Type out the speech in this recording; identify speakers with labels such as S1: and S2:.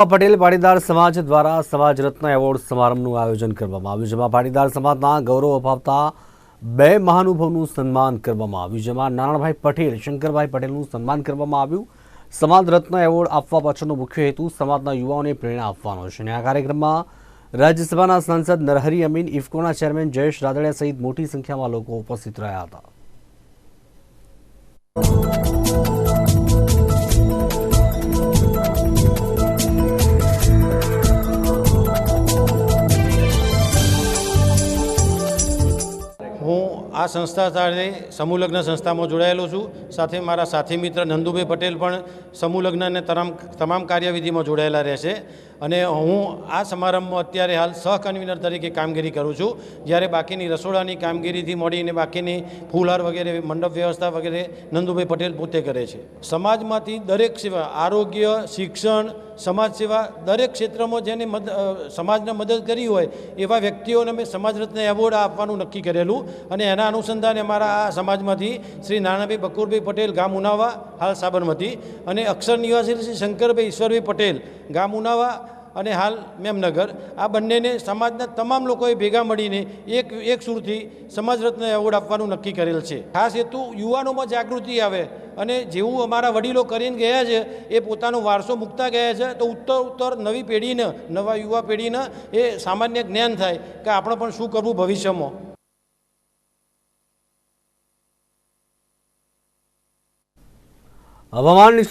S1: પટેલ પાટીદાર સમાજ દ્વારા સમાજ રત્ન એવોર્ડ સમારંભનું આયોજન કરવામાં આવ્યું, જેમાં પાટીદાર સમાજના ગૌરવ અપાવતા બે મહાનુભાવનું સન્માન કરવામાં આવ્યું, જેમાં નારાયણભાઈ પટેલ, શંકરભાઈ પટેલનું સન્માન કરવામાં આવ્યું. સમાજ રત્ન એવોર્ડ આપવા પાછળનો મુખ્ય હેતુ સમાજના યુવાઓને પ્રેરણા આપવાનો છે અને આ કાર્યક્રમમાં રાજ્યસભાના સાંસદ નરહરી અમીન, ઇફકોના ચેરમેન જયેશ રાદડિયા સહિત મોટી સંખ્યામાં લોકો ઉપસ્થિત રહ્યા હતા.
S2: આ સંસ્થા સાથે સમૂહલગ્ન સંસ્થામાં જોડાયેલો છું. સાથે મારા સાથી મિત્ર નંદુભાઈ પટેલ પણ સમૂહલગ્ન અને તમામ તમામ કાર્યવિધિમાં જોડાયેલા રહેશે. અને હું આ સમારંભમાં અત્યારે હાલ સહ કન્વીનર તરીકે કામગીરી કરું છું. જ્યારે બાકીની રસોડાની કામગીરીથી મળીને બાકીની ફૂલહાર વગેરે, મંડપ વ્યવસ્થા વગેરે નંદુભાઈ પટેલ પોતે કરે છે. સમાજમાંથી દરેક સેવા, આરોગ્ય, શિક્ષણ, સમાજ સેવા દરેક ક્ષેત્રમાં જેને મદ સમાજને મદદ કરી હોય એવા વ્યક્તિઓને મેં સમાજ રત્ન એવોર્ડ આપવાનું નક્કી કરેલું. અને એના અનુસંધાને અમારા આ સમાજમાંથી શ્રી નાનાભાઈ બકુરભાઈ પટેલ ગામ ઉનાવા, હાલ સાબરમતી. અને અક્ષર નિવાસી શ્રી શંકરભાઈ ઈશ્વરભાઈ પટેલ ગામ ઉનાવા અને હાલ મેમનગર. આ બંનેને સમાજના તમામ લોકોએ ભેગા મળીને એક એક સુરથી સમાજ રત્ન એવોર્ડ આપવાનું નક્કી કરેલ છે. ખાસ હેતુ યુવાનોમાં જાગૃતિ આવે અને જેવું અમારા વડીલો કરીને ગયા છે, એ પોતાનો વારસો મૂકતા ગયા છે, તો ઉત્તર ઉત્તર નવી પેઢીને, નવા યુવા પેઢીને એ સામાન્ય જ્ઞાન થાય કે આપણે પણ શું કરવું ભવિષ્યમાં.
S1: Aber Mann, ich